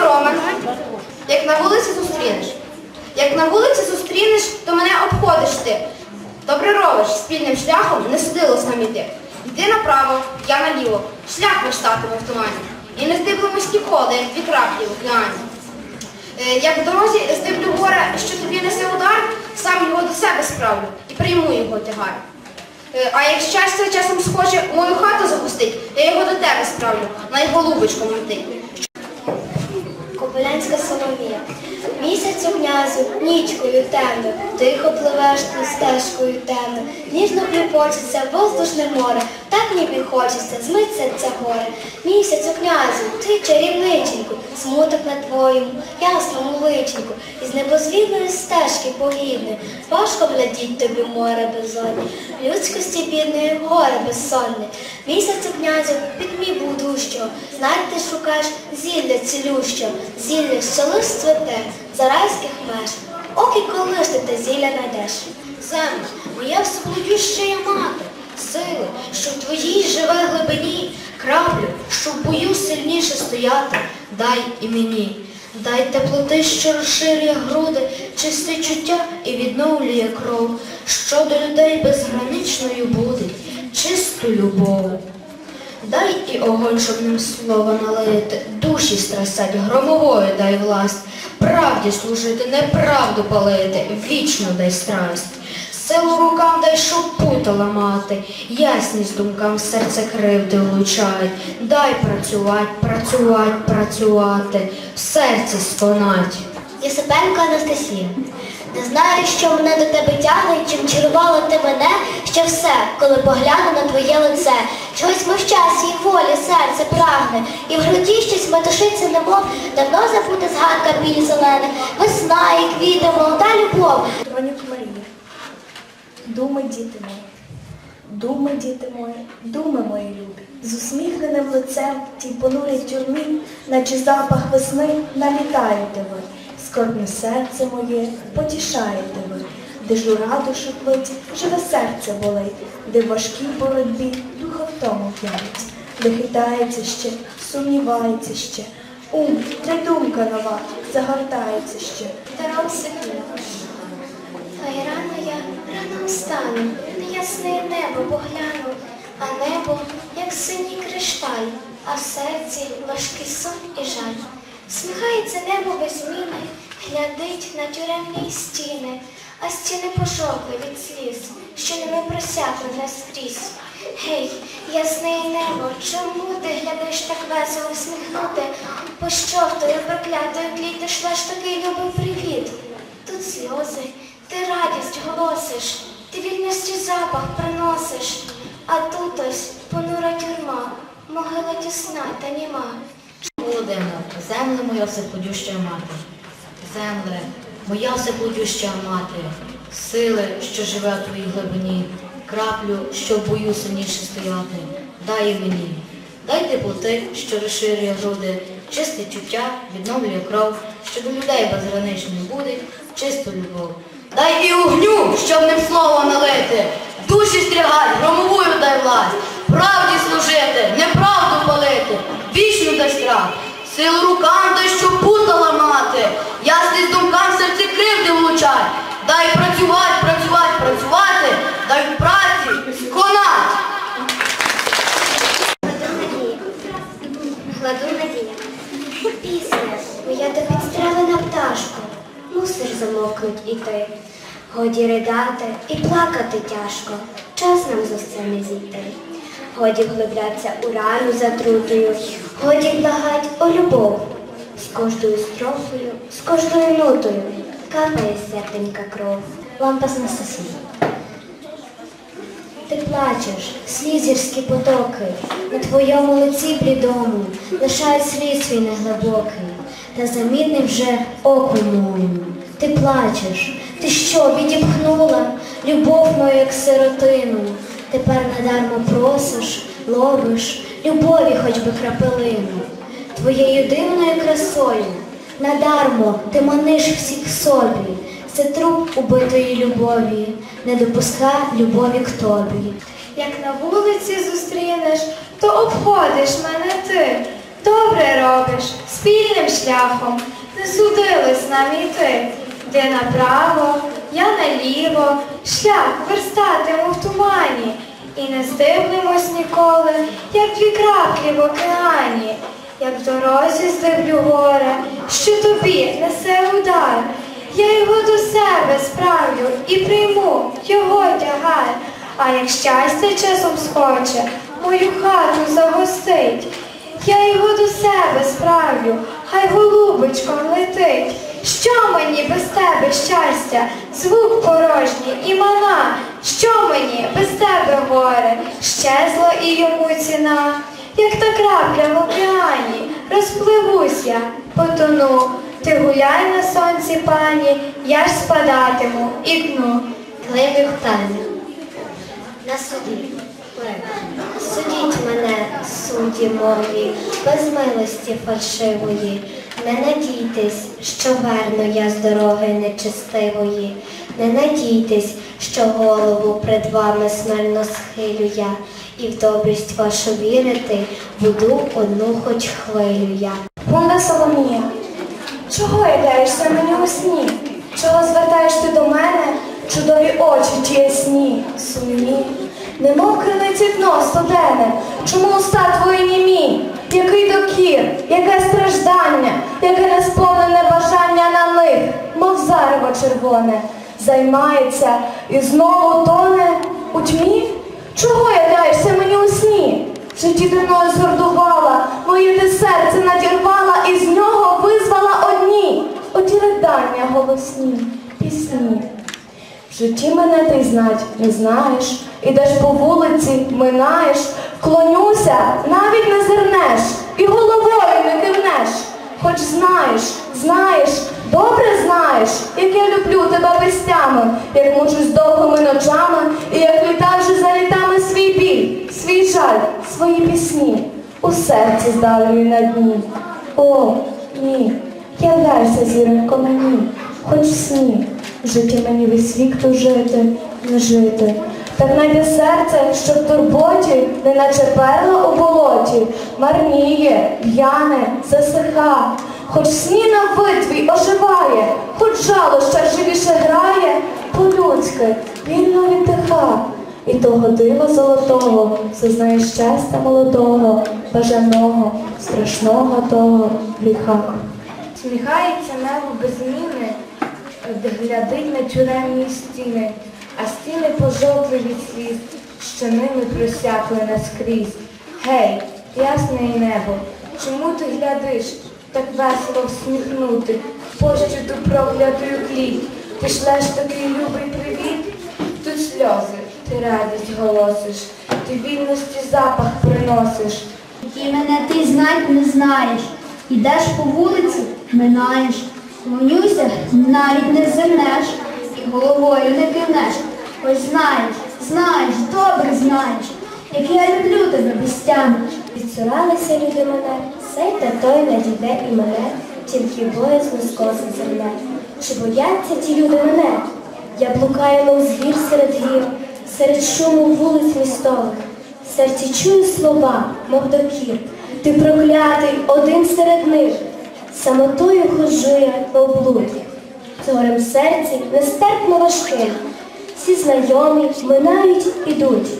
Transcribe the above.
Роман. Як на вулиці зустрінеш. Як на вулиці зустрінеш, то мене обходиш ти. Добре робиш, спільним шляхом не судилось нам іти. Йди направо, я наліво, шлях ваш татиме в тумані. І не здиблимось ті ходи, як дві краплі в океані. Е, Як в дорозі здиблю горе, що тобі несе удар, сам його до себе справлю і прийму його тягар. Е, А як щастя часом схоче мою хату запустить, я його до тебе справлю, найголубочком летить. Кобилянська Соломія. Місяцю князю, нічкою темно, тихо пливеш ти стежкою темно, ніжно кліпочеться воздушне море, так ніби хочеться, змиться це горе. Місяцю князю, ти чарівниченьку, смуток на твоєму, ясному личеньку, із небозвідної стежки погідної, важко глядіть тобі море безодне, людськості бідної горе безсонне. Місяцю князю, під мій будущого, знать ти шукаєш зілля цілющого, зілля, що лиш цвете, за райських меж. Оки коли ж ти зілля найдеш? Земля, моя всеплодюща мати, сили, що в твоїй живе глибині, краплю, що в бою сильніше стояти, дай і мені. Дай теплоти, що розширює груди, чисте чуття і відновлює кров, що до людей безграничною буде, чисту любов. Дай і огонь, щоб ним слово налити, душі страсять, громовою дай власть, правді служити, неправду палити, вічно дай страсть. Силу рукам дай, щоб пута ламати, ясність думкам серце кривди влучають. Дай працювати, працювати, працювати, в серці сконать. Єсипенко Анастасія. Не знаю, що мене до тебе тягне, чим чарувала ти мене, що все, коли погляну на твоє лице. Чогось мовчась і волі серце прагне, і в груді щось метушиться, немов давно забута згадка білі зелених, весна і квіти, молода любов. Тронюк Марія. Думи, діти мої, думи, діти мої, думи мої любі. З усміхненим лицем в тій понурій тюрмі, наче запах весни, налітаєте ви. Скорбне серце моє, потішаєте ви. Де жура душу плить, живе серце болить, де в важкій боротьбі духа втому п'янить, де хитається ще, сумнівається ще. Ум, тридумка нова, загортається ще. Таром світло. А й рано я рано встану, на ясне небо погляну, а небо, як синій кришталь, а в серці важкий сон і жаль. Сміхається небо без зміни, глядить на тюремні стіни, а стіни пожовкли від сліз, що ними просякли наскрізь. Гей, ясне небо, чому ти глядиш так весело всміхнути? Тою проклятою кліти шлеш такий любий привіт? Тут сльози, ти радість голосиш, ти вільності запах приносиш, а тут ось понура тюрма, могила тісна та німа. Володимир, земле моя всеплодюща мати, земле, моя всеплодюща мати, сили, що живе в твоїй глибині, краплю, що в бою сильніше стояти, дай мені. Дай теплоти, що розширює груди, чисте чуття, відновлює кров, що до людей безграничною буде, чисту любов. Дай і огню, щоб ним слово налити, душі стрігать, громовою дай власть, замокнуть і ти. Годі ридати і плакати тяжко, час нам за сцени зійти. Годі вглиблятися у рану затрутою, годі благать о любов. З кожною строфою, з кожною нотою капає серденька кров. Лампа з Анастасії. Ти плачеш, слізерські потоки, на твоєму лиці блідому лишають слід свій неглибокий, та замітним вже моєму. Ти плачеш, ти що, відіпхнула любов мою, як сиротину. Тепер надармо просиш, ловиш любові хоч би крапелину. Твоєю дивною красою надармо ти маниш всіх собі. Це труп убитої любові, не допуска любові к тобі. Як на вулиці зустрінеш, то обходиш мене ти. Добре робиш, спільним шляхом, не судилось нам іти. Ти направо, я наліво, шлях верстатиму в тумані, і не здивлимось ніколи, як дві краплі в океані, як в дорозі здивлю горе, що тобі несе удар. Я його до себе справлю і прийму його тягар. А як щастя часом схоче, мою хату загостить. Я його до себе справлю, хай голубочком летить. Що мені без тебе щастя, звук порожній і мана? Що мені без тебе горе, щезла і йому ціна, як та крапля в океані, розпливусь я, потону. Ти гуляй на сонці, пані, я ж спадатиму і кну. Клеймих Таня. На суді. Судіть мене, судді мові, без милості фальшивої. Не надійтесь, що верну я з дороги нечестивої. Не надійтесь, що голову пред вами смирно схилю я, і в добрість вашу вірити буду одну хоч хвилю я. Гунда Соломія, чого являєшся мені у сні? Чого звертаєш ти до мене чудові очі ті ясні, сумні? Немов криниці дно студене, чому уста твої німі? Який докір, яке страждання, яке несповнене бажання на них, мов зарево червоне, займається і знову тоне у тьмі? Чого являєшся мені у сні? Житті ти згордувала, моє ти серце надірвала і з нього визвала одні, оті ридання голосні, пісні. В житті мене ти знать не знаєш, ідеш по вулиці, минаєш, вклонюся, навіть не зернеш, і головою не кивнеш. Хоч знаєш, знаєш, добре знаєш, як я люблю вестями, як мучусь довгими ночами, і як літав же за літами свій біль, свій жаль, свої пісні, у серці здалені на дні. О, ні, являйся зіронько мені, хоч сні, в житті мені весь вік тужити, не жити. Так найде серце, що в турботі, неначе перла у болоті, марніє, в'яне, засиха, хоч сні на витві оживає, хоч жало ще живіше грає, по-людськи, вільно віддиха. І того дива золотого зазнає щастя молодого, бажаного, страшного того гріха. Сміхається небо без зміни, глядить на тюремні стіни, а стіни пожовкли від сліз, що ними просякли наскрізь. Гей, ясне і небо, чому ти глядиш, так весело всміхнути, пощу ту проклятою кліть, ти шлеш такий любий привіт, тут сльози, ти радість голосиш, ти вільності запах приносиш. І мене ти знать не знаєш. Ідеш по вулиці, минаєш, клонюся, навіть не зернеш, і головою не кивнеш. Ось знаєш, знаєш, добре знаєш, як я люблю тебе безтями. Відсуралися люди мене, сей та той надійде і мене, тільки боязно скосить земля. Чи бояться ті люди мене? Я блукаю, мов звір серед гір, серед шуму вулиць містових. В серці чую слова, мов докір. Ти проклятий один серед них. Самотою ходжу я в облуді. Горем серці нестерпно важким. Всі знайомі минають, ідуть.